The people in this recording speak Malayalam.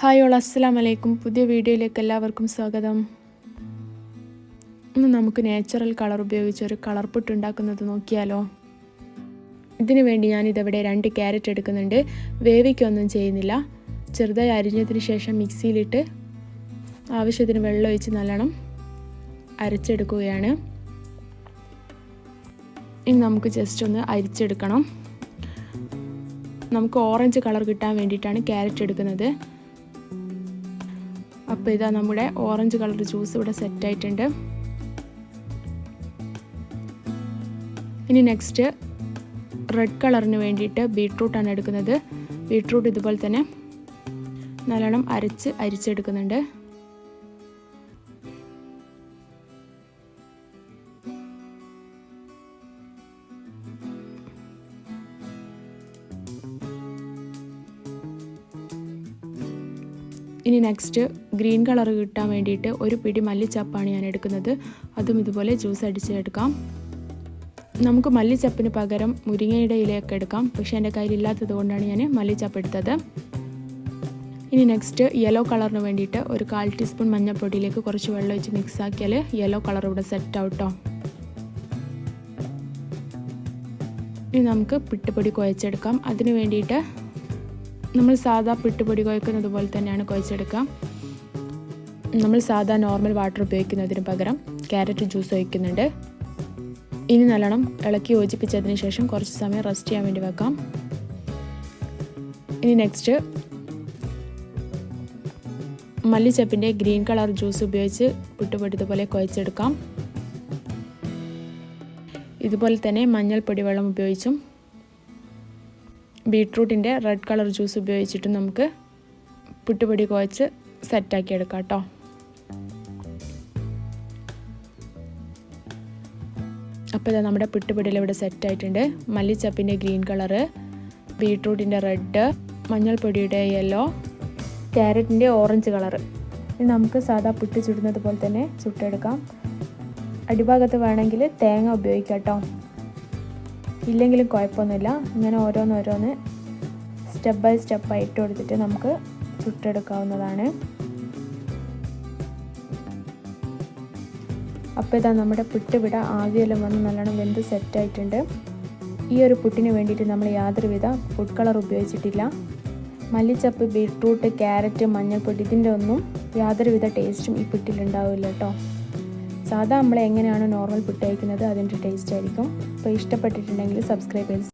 ഹായ് ഓൾ അസ്സലാം വലൈക്കും പുതിയ വീഡിയോയിലേക്ക് എല്ലാവർക്കും സ്വാഗതം. ഇന്ന് നമുക്ക് നാച്ചുറൽ കളർ ഉപയോഗിച്ച് ഒരു കളർ പുട്ട് ഉണ്ടാക്കുന്നത് നോക്കിയാലോ. ഇതിനു വേണ്ടി ഞാനിതവിടെ രണ്ട് ക്യാരറ്റ് എടുക്കുന്നുണ്ട്. വേവിക്കൊന്നും ചെയ്യുന്നില്ല. ചെറുതായി അരിഞ്ഞതിന് ശേഷം മിക്സിയിലിട്ട് ആവശ്യത്തിന് വെള്ളം ഒഴിച്ച് നല്ലോണം അരച്ചെടുക്കുകയാണ്. ഇനി നമുക്ക് ജസ്റ്റ് ഒന്ന് അരിച്ചെടുക്കണം. നമുക്ക് ഓറഞ്ച് കളർ കിട്ടാൻ വേണ്ടിയിട്ടാണ് ക്യാരറ്റ് എടുക്കുന്നത്. അപ്പോൾ ഇതാ നമ്മുടെ ഓറഞ്ച് കളർ ജ്യൂസ് ഇവിടെ സെറ്റ് ആയിട്ടുണ്ട്. ഇനി നെക്സ്റ്റ് റെഡ് കളറിന് വേണ്ടിയിട്ട് ബീട്രൂട്ടാണ് എടുക്കുന്നത്. ബീട്രൂട്ട് ഇതുപോലെ തന്നെ നല്ലോണം അരച്ച് അരിച്ചെടുക്കുന്നുണ്ട്. ഇനി നെക്സ്റ്റ് ഗ്രീൻ കളർ കിട്ടാൻ വേണ്ടിയിട്ട് ഒരു പിടി മല്ലിച്ചപ്പാണ് ഞാൻ എടുക്കുന്നത്. അതും ഇതുപോലെ ജ്യൂസ് അടിച്ചെടുക്കാം നമുക്ക് മല്ലിച്ചപ്പിന് പകരം മുരിങ്ങയുടെ ഇലയൊക്കെ എടുക്കാം. പക്ഷേ എന്റെ കയ്യിലില്ലാത്തത് കൊണ്ടാണ് ഞാൻ മല്ലിച്ചപ്പ് എടുത്തത്. ഇനി നെക്സ്റ്റ് യെല്ലോ കളറിന് വേണ്ടിയിട്ട് ഒരു കാൽ ടീസ്പൂൺ മഞ്ഞൾപ്പൊടിയിലേക്ക് കുറച്ച് വെള്ളം ഒഴിച്ച് മിക്സ് ആക്കിയാൽ യെല്ലോ കളർ ഇവിടെ സെറ്റ് ആവട്ടോ ഇനി നമുക്ക് പിട്ടുപൊടി കുഴച്ചെടുക്കാം. അതിന് വേണ്ടിയിട്ട് നമ്മൾ സാധാ പിട്ടുപൊടി കുഴക്കുന്നത് പോലെ തന്നെയാണ് കുഴച്ചെടുക്കുക നമ്മൾ സാധാ നോർമൽ വാട്ടർ ഉപയോഗിക്കുന്നതിന് പകരം ക്യാരറ്റ് ജ്യൂസ് ഒഴിക്കുന്നുണ്ട്. ഇനി നല്ലോണം ഇളക്കി യോജിപ്പിച്ചതിന് ശേഷം കുറച്ച് സമയം റെസ്റ്റ് ചെയ്യാൻ വേണ്ടി വെക്കാം. ഇനി നെക്സ്റ്റ് മല്ലിച്ചപ്പിന്റെ ഗ്രീൻ കളർ ജ്യൂസ് ഉപയോഗിച്ച് പുട്ടുപൊടി ഇതുപോലെ കുഴച്ചെടുക്കാം ഇതുപോലെ തന്നെ മഞ്ഞൾപ്പൊടി വെള്ളം ഉപയോഗിച്ചും ബീട്രൂട്ടിന്റെ റെഡ് കളർ ജ്യൂസ് ഉപയോഗിച്ചിട്ട് നമുക്ക് പുട്ടുപൊടി കുഴച്ച് സെറ്റാക്കി എടുക്കാം കേട്ടോ. അപ്പോൾ ഇതാ നമ്മുടെ പുട്ടുപൊടിയിൽ ഇവിടെ സെറ്റായിട്ടുണ്ട്. മല്ലിച്ചപ്പിന്റെ ഗ്രീൻ കളറ് ബീട്രൂട്ടിന്റെ റെഡ് മഞ്ഞൾപ്പൊടിയുടെ യെല്ലോ ക്യാരറ്റിന്റെ ഓറഞ്ച് കളറ് ഇനി നമുക്ക് സാധാ പുട്ട് ചുടുന്നത് പോലെ തന്നെ ചുട്ടെടുക്കാം. അടിഭാഗത്ത് വേണമെങ്കിൽ തേങ്ങ ഉപയോഗിക്കാം കേട്ടോ. ഇല്ലെങ്കിലും കുഴപ്പമൊന്നുമില്ല. ഇങ്ങനെ ഓരോന്നോരോന്ന് സ്റ്റെപ്പ് ബൈ സ്റ്റെപ്പായി ഇട്ട് കൊടുത്തിട്ട് നമുക്ക് ചുട്ടെടുക്കാവുന്നതാണ്. അപ്പോൾ ഇതാ നമ്മുടെ പുട്ടുവിട ആദ്യമെല്ലാം വന്ന് നല്ലോണം വെന്ത് സെറ്റായിട്ടുണ്ട് ഈ ഒരു പുട്ടിന് വേണ്ടിയിട്ട് നമ്മൾ യാതൊരുവിധ ഫുഡ് കളർ ഉപയോഗിച്ചിട്ടില്ല. മല്ലിച്ചപ്പ് ബീട്രൂട്ട് ക്യാരറ്റ് മഞ്ഞൾപ്പൊടി ഇതിന്റെ ഒന്നും യാതൊരുവിധ ടേസ്റ്റും ഈ പുട്ടിലുണ്ടാവില്ല കേട്ടോ. സാധാ നമ്മൾ എങ്ങനെയാണ് നോർമൽ പുട്ട് കഴിക്കുന്നത് അതിന്റെ ടേസ്റ്റ് ആയിരിക്കും. അപ്പോൾ ഇഷ്ടപ്പെട്ടിട്ടുണ്ടെങ്കിൽ സബ്സ്ക്രൈബ് ചെയ്ത്